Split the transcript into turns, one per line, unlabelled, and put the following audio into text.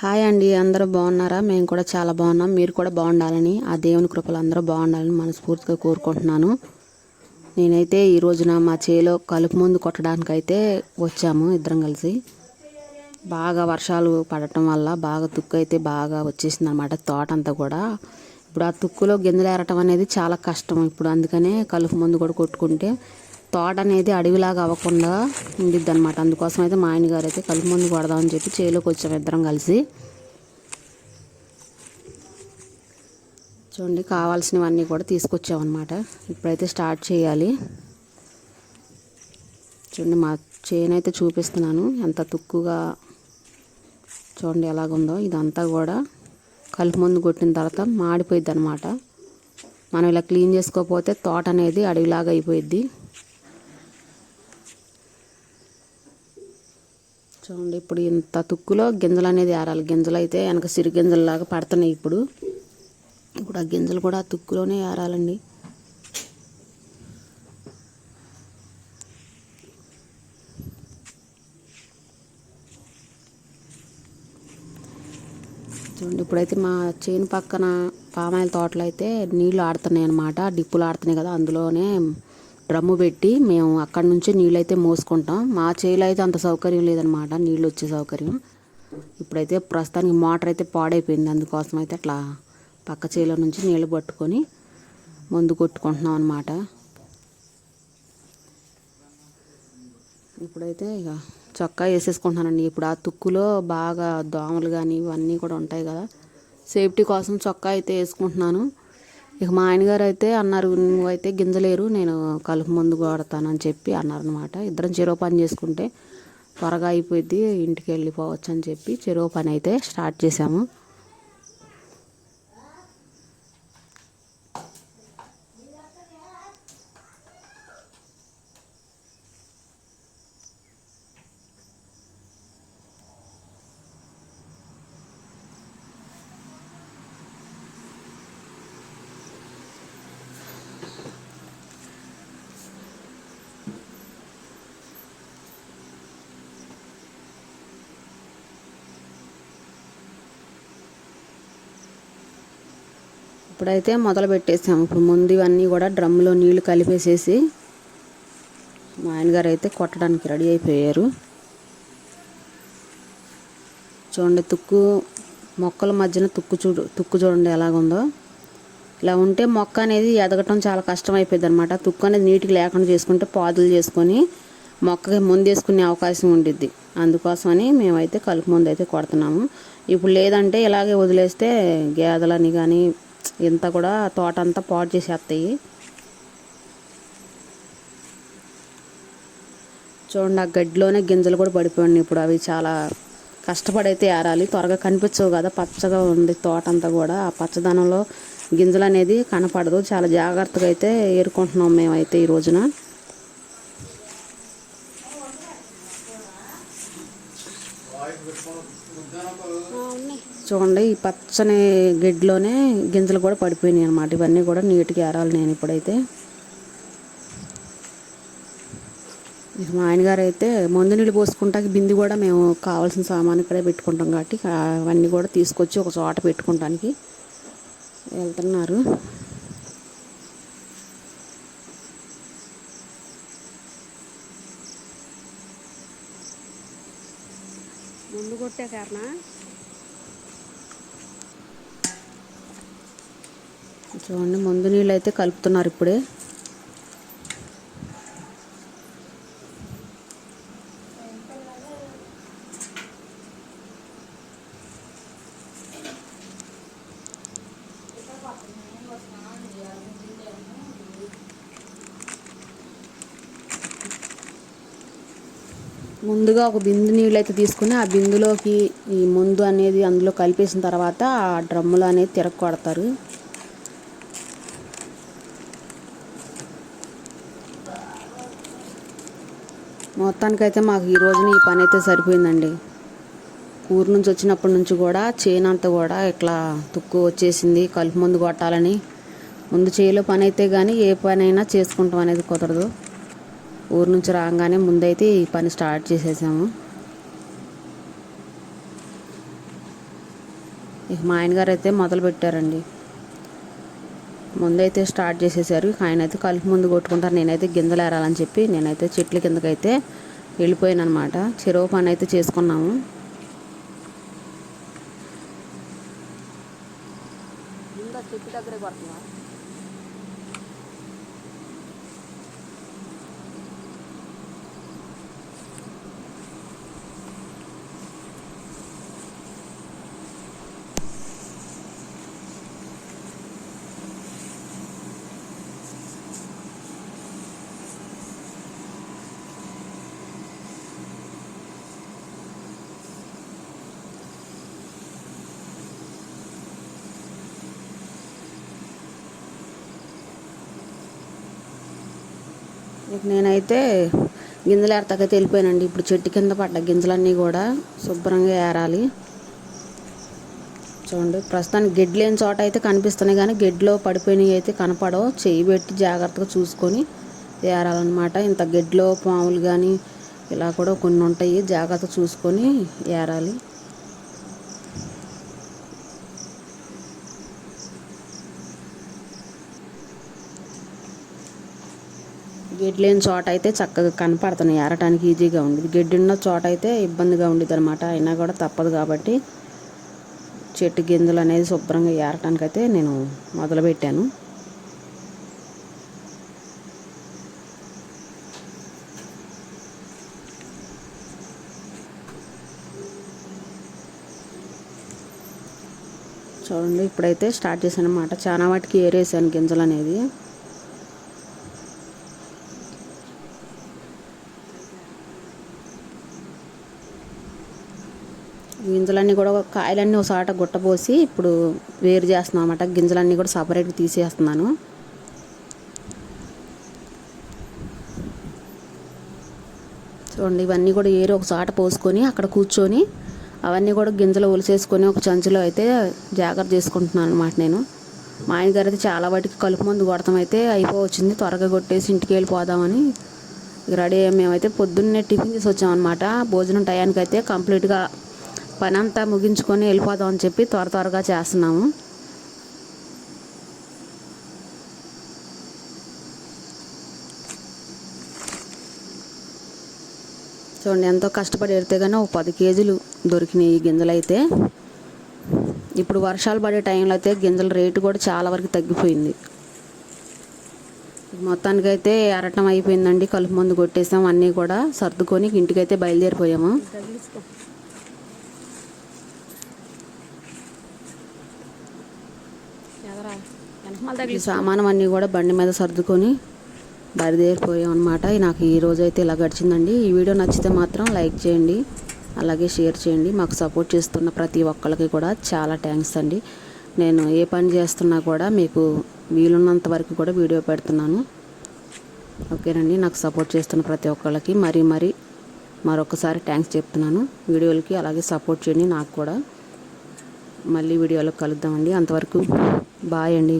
Hi అండి అందరూ బాగున్నారా? మేము కూడా చాలా బాగున్నాం. మీరు కూడా బాగుండాలని ఆ దేవుని కృపలు అందరూ బాగుండాలని మనస్ఫూర్తిగా కోరుకుంటున్నాను. నేనైతే ఈ రోజున మా చేలో కలుపు మందు కొట్టడానికైతే వచ్చాము ఇద్దరం కలిసి. బాగా వర్షాలు పడటం వల్ల బాగా తుక్కు అయితే బాగా వచ్చేసింది అనమాట తోట అంతా కూడా. ఇప్పుడు ఆ తుక్కులో గింజలు ఏరటం అనేది చాలా కష్టం. ఇప్పుడు అందుకనే కలుపు మందు కూడా కొట్టుకుంటే తోట అనేది అడవిలాగా అవ్వకుండా ఉండిద్ది అనమాట అందుకోసం అయితే మా ఆయన గారు అయితే కలుపు మందు కొడదామని చెప్పి చేలోకి వచ్చాము ఇద్దరం కలిసి. చూడండి కావాల్సినవన్నీ కూడా తీసుకొచ్చామన్నమాట. ఇప్పుడైతే స్టార్ట్ చేయాలి. చూడండి మా చేను అయితే చూపిస్తున్నాను. ఎంత తుక్కుగా చూడండి ఎలాగుందో. ఇదంతా కూడా కలుపు మందు కొట్టిన తర్వాత మాడిపోయిద్ది అనమాట మనం ఇలా క్లీన్ చేసుకోకపోతే తోట అనేది అడవిలాగా అయిపోయిద్ది. చూడండి ఇప్పుడు ఇంత తుక్కులో గింజలు అనేది ఏరాలి. గింజలు అయితే వెనక సిరి గింజలలాగా పడుతున్నాయి ఇప్పుడు. ఇప్పుడు ఆ గింజలు కూడా ఆ తుక్కులోనే ఏరాలండి. చూడండి ఇప్పుడైతే మా చేను పక్కన పామాయిల తోటలు అయితే నీళ్ళు ఆడుతున్నాయి అనమాట డిప్పులు ఆడుతున్నాయి కదా అందులోనే డ్రమ్ము పెట్టి మేము అక్కడి నుంచే నీళ్ళు అయితే మోసుకుంటాం. మా చేలో అయితే అంత సౌకర్యం లేదనమాట నీళ్ళు వచ్చే సౌకర్యం. ఇప్పుడైతే ప్రస్తుతానికి మోటార్ అయితే పాడైపోయింది. అందుకోసం అయితే అట్లా పక్క చేలో నుంచి నీళ్ళు పట్టుకొని మందు కొట్టుకుంటున్నాం అనమాట ఇప్పుడైతే ఇక చొక్కా వేసేసుకుంటున్నానండి. ఇప్పుడు ఆ తుక్కులో బాగా దోమలు కానీ ఇవన్నీ కూడా ఉంటాయి కదా. సేఫ్టీ కోసం చొక్కా అయితే వేసుకుంటున్నాను. ఇక మా ఆయనగారు అయితే అన్నారు నువ్వైతే గింజలేరు నేను కలుపు మందు కొడతానని చెప్పి అన్నారు అనమాట ఇద్దరం చెరువు పని చేసుకుంటే త్వరగా అయిపోయింది ఇంటికి వెళ్ళిపోవచ్చు అని చెప్పి చెరువు పని అయితే స్టార్ట్ చేసాము ఇప్పుడైతే మొదలు పెట్టేసాము ఇప్పుడు ముందు ఇవన్నీ కూడా డ్రమ్లో నీళ్ళు కలిపేసేసి మా ఆయనగారు అయితే కొట్టడానికి రెడీ అయిపోయారు. చూడండి తుక్కు మొక్కల మధ్యన తుక్కు చూడు తుక్కు చూడండి ఎలాగుందో. ఇలా ఉంటే మొక్క అనేది ఎదగటం చాలా కష్టం అయిపోయింది అనమాట తుక్కు అనేది నీటికి లేకుండా చేసుకుంటే పాదులు చేసుకొని మొక్కకి ముందేసుకునే అవకాశం ఉండిద్ది. అందుకోసమని మేమైతే కలుపు ముందు అయితే కొడుతున్నాము. ఇప్పుడు లేదంటే ఇలాగే వదిలేస్తే గేదెలని కానీ ఇంత కూడా తోట అంతా పాడు చేసేస్తాయి. చూడండి ఆ గడ్డిలోనే గింజలు కూడా పడిపోయింది ఇప్పుడు. అవి చాలా కష్టపడైతే ఏరాలి. త్వరగా కనిపించవు కదా పచ్చగా ఉంది తోట అంతా కూడా. ఆ పచ్చదనంలో గింజలు అనేది కనపడదు. చాలా జాగ్రత్తగా అయితే ఏరుకుంటున్నాం మేమైతే ఈ రోజున. చూడండి ఈ పచ్చని గడ్డిలోనే గింజలు కూడా పడిపోయినాయి అనమాట ఇవన్నీ కూడా నీట్గా ఏరాలి నేను ఇప్పుడైతే. మా ఆయనగారు అయితే మందు నీళ్ళు పోసుకుంటాకి బింది కూడా మేము కావాల్సిన సామాన్ ఇక్కడే పెట్టుకుంటాం కాబట్టి అవన్నీ కూడా తీసుకొచ్చి ఒక చోట పెట్టుకుంటానికి వెళ్తున్నారు. ముందు కొట్టే కారణం చూడండి ముందు నీళ్ళు అయితే కలుపుతున్నారు ఇప్పుడే. ముందుగా ఒక బిందు నీళ్ళు అయితే తీసుకుని ఆ బిందులోకి ఈ ముందు అనేది అందులో కలిపేసిన తర్వాత ఆ డ్రమ్ములు అనేది తిరగకొడతారు మొత్తానికైతే మాకు ఈ రోజున ఈ పని అయితే సరిపోయిందండి. ఊరు నుంచి వచ్చినప్పటి నుంచి కూడా చేను అంతా కూడా ఇట్లా తుక్కు వచ్చేసింది కలుపు మందు కొట్టాలని. ముందు చేలో పని అయితే కానీ ఏ పని అయినా చేసుకుంటాం అనేది కుదరదు. ఊరు నుంచి రాగానే ముందైతే ఈ పని స్టార్ట్ చేసేసాము. ఇక మా ఆయనగారు అయితే మొదలు పెట్టారండి ముందైతే స్టార్ట్ చేసేసారు. ఆయన అయితే కలుపు ముందు కొట్టుకుంటారు. నేనైతే గింజలు ఏరాలని చెప్పి నేనైతే చెట్ల కిందకైతే వెళ్ళిపోయాను అనమాట చెరువు పని అయితే చేసుకున్నాము. చెట్టు దగ్గరే ఇక నేనైతే గింజలు ఏరతాకైతే వెళ్ళిపోయానండి ఇప్పుడు చెట్టు కింద పడ్డ గింజలన్నీ కూడా శుభ్రంగా ఏరాలి. చూడండి ప్రస్తుతానికి గెడ్లు లేని చోట అయితే కనిపిస్తున్నాయి కానీ గెడ్లో పడిపోయినవి అయితే కనపడవు. చేయి పెట్టి జాగ్రత్తగా చూసుకొని ఏరాలన్నమాట. ఇంత గెడ్లో పాములు కానీ ఇలా కూడా కొన్ని ఉంటాయి. జాగ్రత్త చూసుకొని ఏరాలి. గడ్డి లేని చోట అయితే చక్కగా కనపడుతున్నాయి. ఏరటానికి ఈజీగా ఉండేది. గడ్డి ఉన్న చోట అయితే ఇబ్బందిగా ఉండేది అనమాట అయినా కూడా తప్పదు కాబట్టి చెట్టు గింజలు అనేది శుభ్రంగా ఏరటానికి అయితే నేను మొదలుపెట్టాను. చూడండి ఇప్పుడైతే స్టార్ట్ చేశాను అనమాట చాలా వాటికి ఏరేసాను గింజలు అనేది గింజలన్నీ కూడా కాయలన్నీ ఒకసాట గుట్టపోసి ఇప్పుడు వేరు చేస్తున్నాం అనమాట గింజలన్నీ కూడా సపరేట్గా తీసేస్తున్నాను. చూడండి ఇవన్నీ కూడా ఏరు ఒక పోసుకొని అక్కడ కూర్చొని అవన్నీ కూడా గింజలు ఒలిసేసుకొని ఒక చంచులో అయితే జాగ్రత్త చేసుకుంటున్నాను అనమాట నేను. మా ఆయన గారు అయితే చాలా వాటికి కలుపు మందు కొడతాం అయితే అయిపోవచ్చింది. త్వరగా కొట్టేసి ఇంటికి వెళ్ళిపోదామని రెడీ అయ్యాం. మేమైతే పొద్దున్నే టిఫిన్ చేసి వచ్చామన్నమాట భోజనం టయానికి అయితే కంప్లీట్గా పని అంతా ముగించుకొని వెళ్ళిపోదాం అని చెప్పి త్వర త్వరగా చేస్తున్నాము. చూడండి ఎంతో కష్టపడి ఎడితే కానీ ఒక పది కేజీలు దొరికినాయి ఈ గింజలు అయితే ఇప్పుడు వర్షాలు పడే టైంలో అయితే గింజల రేటు కూడా చాలా వరకు తగ్గిపోయింది. మొత్తానికైతే ఎరటం అయిపోయిందండి కలుపు మందు కొట్టేసాం అన్నీ కూడా సర్దుకొని ఇంటికైతే బయలుదేరిపోయాము. ఈ సామానం అన్నీ కూడా బండి మీద సర్దుకొని బయలుదేరిపోయాం అనమాట నాకు ఈ రోజు అయితే ఇలా గడిచిందండి. ఈ వీడియో నచ్చితే మాత్రం లైక్ చేయండి అలాగే షేర్ చేయండి. మాకు సపోర్ట్ చేస్తున్న ప్రతి ఒక్కరికి కూడా చాలా థ్యాంక్స్ అండి. నేను ఏ పని చేస్తున్నా కూడా మీకు వీలున్నంత వరకు కూడా వీడియో పెడుతున్నాను. ఓకేనండి. నాకు సపోర్ట్ చేస్తున్న ప్రతి ఒక్కళ్ళకి మరీ మరీ మరొకసారి థ్యాంక్స్ చెప్తున్నాను. వీడియోలకి అలాగే సపోర్ట్ చేయండి నాకు కూడా. మళ్ళీ వీడియోలో కలుద్దామండి. అంతవరకు బాయ్ అండి.